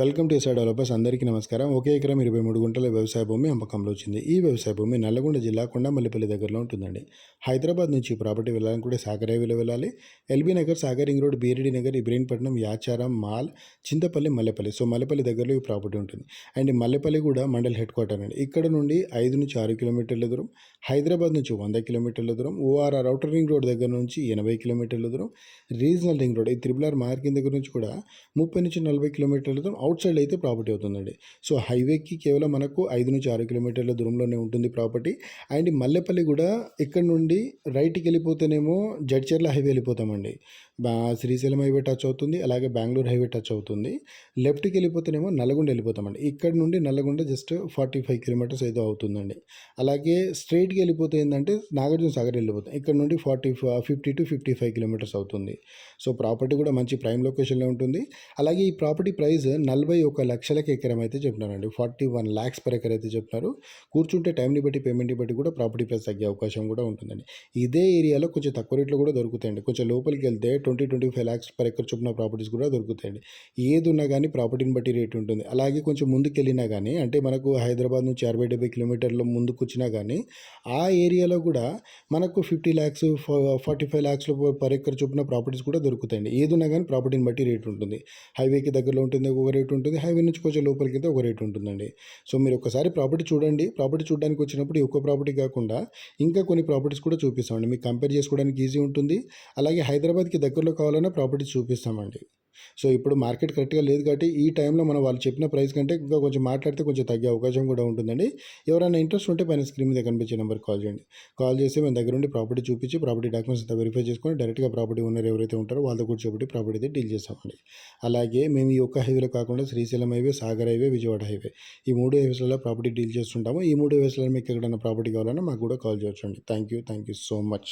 Welcome to SR developers. అందరికీ నమస్కారం. ఒకే ఎకరం ఇరవై మూడు గుంటల వ్యవసాయ భూమి అమ్మకంలో వచ్చింది. ఈ వ్యవసాయ భూమి నల్లగొండ జిల్లా కొండమల్లిపల్లి దగ్గరలో ఉంటుందండి. హైదరాబాద్ నుంచి ప్రాపర్టీ వెళ్ళాలనుకుంటే సాగర్ హైవేలో వెళ్ళాలి. LB Nagar Sagar ring road Beereddy Nagar Ibrahimpatnam Yacharam Mal Chintapalli Mallepalli. So Mallepalli దగ్గరలో ఈ ప్రాపర్టీ ఉంటుంది. అండ్ మల్లెపల్లి కూడా మండల్ హెడ్ క్వార్టర్ అండి. ఇక్కడ నుండి ఐదు నుంచి ఆరు కిలోమీటర్ల దూరం హైదరాబాద్ నుంచి వంద కిలోమీటర్ల దూరం ఓఆర్ఆర్ అవుటర్ రింగ్ రోడ్ దగ్గర నుంచి ఎనభై కిలోమీటర్ల దూరం రీజనల్ రింగ్ రోడ్ ఈ త్రిబుల్ ఆర్ మార్కింగ్ దగ్గర నుంచి కూడా ముప్పై నుంచి నలభై కిలోమీటర్ల దూరం అవుట్ సైడ్ అయితే ప్రాపర్టీ అవుతుందండి. సో హైవేకి కేవలం మనకు ఐదు నుంచి ఆరు కిలోమీటర్ల దూరంలోనే ఉంటుంది ప్రాపర్టీ అండ్ మల్లెపల్లి కూడా ఇక్కడ నుండి రైట్కి వెళ్ళిపోతేనేమో జడ్చర్ల హైవే వెళ్ళిపోతామండి. బా శ్రీశైలం హైవే టచ్ అవుతుంది అలాగే బెంగళూరు హైవే టచ్ అవుతుంది. లెఫ్ట్కి వెళ్ళిపోతేనేమో నల్గొండ వెళ్ళిపోతామండి. ఇక్కడ నుండి Nalgonda just forty five kilometres ఏదో అవుతుందండి. అలాగే స్ట్రైట్కి వెళ్ళిపోతే ఏంటంటే నాగార్జున సాగర్ వెళ్ళిపోతాం. ఇక్కడ నుండి forty fifty to fifty five kilometres అవుతుంది. సో ప్రాపర్టీ కూడా మంచి ప్రైమ్ లొకేషన్లో ఉంటుంది. అలాగే ఈ ప్రాపర్టీ ప్రైస్ నలభై ఒక లక్షలకి ఎకరం అయితే చెప్తున్నారండి. Forty one lakhs per acre అయితే చెప్తున్నారు. కూర్చుంటే టైంని బట్టి పేమెంట్ని బట్టి కూడా ప్రాపర్టీ ప్రైస్ తగ్గే అవకాశం కూడా ఉంటుందండి. ఇదే ఏరియాలో కొంచెం తక్కువ రేట్లో కూడా దొరుకుతాయండి. కొంచెం లోపలికి వెళ్తే twenty twenty five lakhs per acre చొప్పున ప్రాపర్టీస్ కూడా దొరుకుతాయండి. ఏది ఉన్నా కానీ ప్రాపర్టీని బట్టి రేట్ ఉంటుంది. అలాగే కొంచెం ముందుకు వెళ్ళినా కానీ అంటే మనకు హైదరాబాద్ నుంచి అరవై డెబ్బై కిలోమీటర్ల ముందుకు వచ్చినా కానీ ఆ ఏరియాలో కూడా మనకు ఫిఫ్టీ ల్యాక్స్ ఫార్టీ ఫైవ్ ల్యాక్స్లో పర్ ఎకర్ చొప్పున ప్రాపర్టీస్ కూడా దొరుకుతాయండి. ఏది ఉన్నా కానీ ప్రాపర్టీని బట్టి రేట్ ఉంటుంది. హైవేకి దగ్గరలో ఉంటుంది ఒక రేట్ ఉంటుంది. హైవే నుంచి కొంచెం లోపలికి అయితే ఒక రేట్ ఉంటుందండి. సో మీరు ఒకసారి ప్రాపర్టీ చూడండి. ప్రాపర్టీ చూడడానికి వచ్చినప్పుడు ఒక్క ప్రాపర్టీ కాకుండా ఇంకా కొన్ని ప్రాపర్టీస్ కూడా చూపిస్తామండి. మీకు కంపేర్ చేసుకోవడానికి ఈజీ ఉంటుంది. అలాగే హైదరాబాద్కి దగ్గరలో కావాలన్నా ప్రాపర్టీస్ చూపిస్తామండి. సో ఇప్పుడు మార్కెట్ కరెక్ట్గా లేదు కాబట్టి ఈ టైంలో మనం వాళ్ళు చెప్పిన ప్రైస్ కంటే ఇంకా కొంచెం మాట్లాడితే కొంచెం తగ్గే అవకాశం కూడా ఉంటుందండి. ఎవరైనా ఇంట్రెస్ట్ ఉంటే పైన స్క్రీన్ మీద కనిపించే నెంబర్కి కాల్ చేయండి. కాల్ చేసి మేము దగ్గర ఉండి ప్రాపర్టీ చూపించి ప్రాపర్టీ డాక్యుమెంట్స్ అంతా వెరిఫై చేసుకొని డైరెక్ట్గా ప్రాపర్టీ ఓనర్ ఎవరైతే ఉంటారో వాళ్ళతో కూడా చెప్పి ప్రాపర్టీ అయితే డీల్ చేస్తామండి. అలాగే మేము ఈ ఒక్క హైవేలో కాకుండా Srisailam highway Sagar highway Vijayawada highway ఈ మూడు హైవేస్లలో ప్రాపర్టీ డీల్ చేస్తుంటాము. ఈ మూడు హైవేస్లలో మీకు ఎక్కడైనా ప్రాపర్టీ కావాలన్నా మాకు కూడా కాల్ చేయొచ్చండి. Thank you thank you so much.